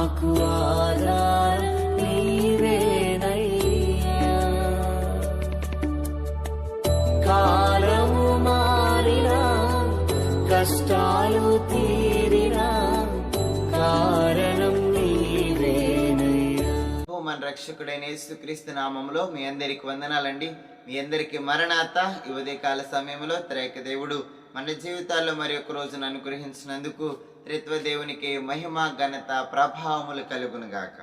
నాకు ఆధారం నీవేనయ్యా కాలము మారినా కష్టాలు తీరినా కారణం నీవేనయ్యా మన రక్షకుడైన యేసుక్రీస్తు నామంలో మీ అందరికి వందనాలండి. మీ అందరికి మరణాత ఈ ఉదయకాల సమయంలో త్రేక దేవుడు మన జీవితాల్లో మరి ఒక రోజును అనుగ్రహించినందుకు త్రిత్వ దేవునికి మహిమ ఘనత ప్రభావములు కలుగును గాక.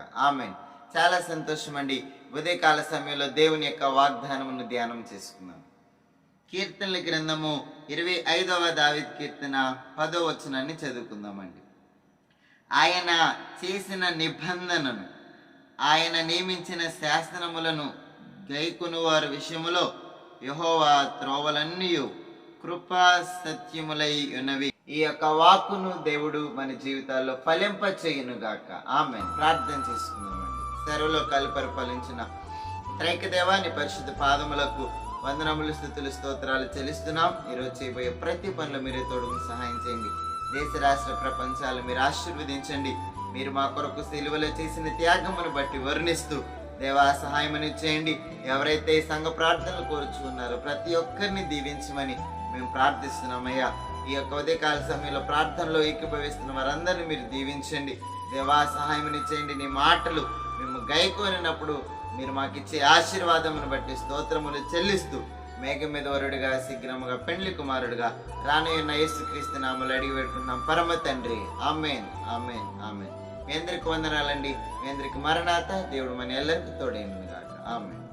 చాలా సంతోషం అండి ఉదయకాల సమయంలో దేవుని యొక్క వాగ్దానమును ధ్యానం చేసుకున్నాం కీర్తనల గ్రంథము ఇరవై ఐదవ దావిత్ కీర్తన పదో వచనాన్ని చదువుకుందామండి. ఆయన చేసిన నిబంధనను ఆయన నియమించిన శాసనములను గైకును వారి విషయములో యహోవా త్రోవలన్నీ కృపా సత్యములై ఉన్నవి. ఈ యొక్క వాక్కును దేవుడు మన జీవితాల్లో ఫలింప గాక. ఆమె ప్రార్థన చేసుకుందామండి. సర్వలోకాలు ఫలించిన త్రైకదేవాని పరిశుద్ధ పాదములకు వందనములు స్థుతులు స్తోత్రాలు చెల్లిస్తున్నాం. ఈరోజు చేయబోయే ప్రతి పనులు మీరే తోడుకు సహాయం చేయండి. దేశ రాష్ట్ర ప్రపంచాలు మీరు ఆశీర్వదించండి. మీరు మా కొరకు సిలువలో చేసిన త్యాగమును బట్టి వర్ణిస్తూ దేవా సహాయమని చేయండి. ఎవరైతే ఈ సంఘ ప్రార్థనలు కోరుచున్నారో ప్రతి ఒక్కరిని దీవించమని మేము ప్రార్థిస్తున్నామయ్యా. ఈ యొక్క ఉదయకాల సమయంలో ప్రార్థనలో ఏకీభవిస్తున్న వారందరినీ మీరు దీవించండి. దేవా సహాయమని చేయండి. నీ మాటలు మేము గైకోనినప్పుడు మీరు మాకు ఇచ్చే ఆశీర్వాదమును బట్టి స్తోత్రములు చెల్లిస్తూ మేఘ మీద వరుడుగా శీఘ్రముగా పెండ్లి కుమారుడుగా రానున్న యేసుక్రీస్తు నామలు అడిగి పెట్టుకున్నాం పరమ తండ్రి. ఆమెన్. ఆమెన్. ఆమెన్. మీ అందరికి వందనాలండి. మీ అందరికి మరణాత దేవుడు మన ఎల్లరికి తోడైంది కాదు ఆమె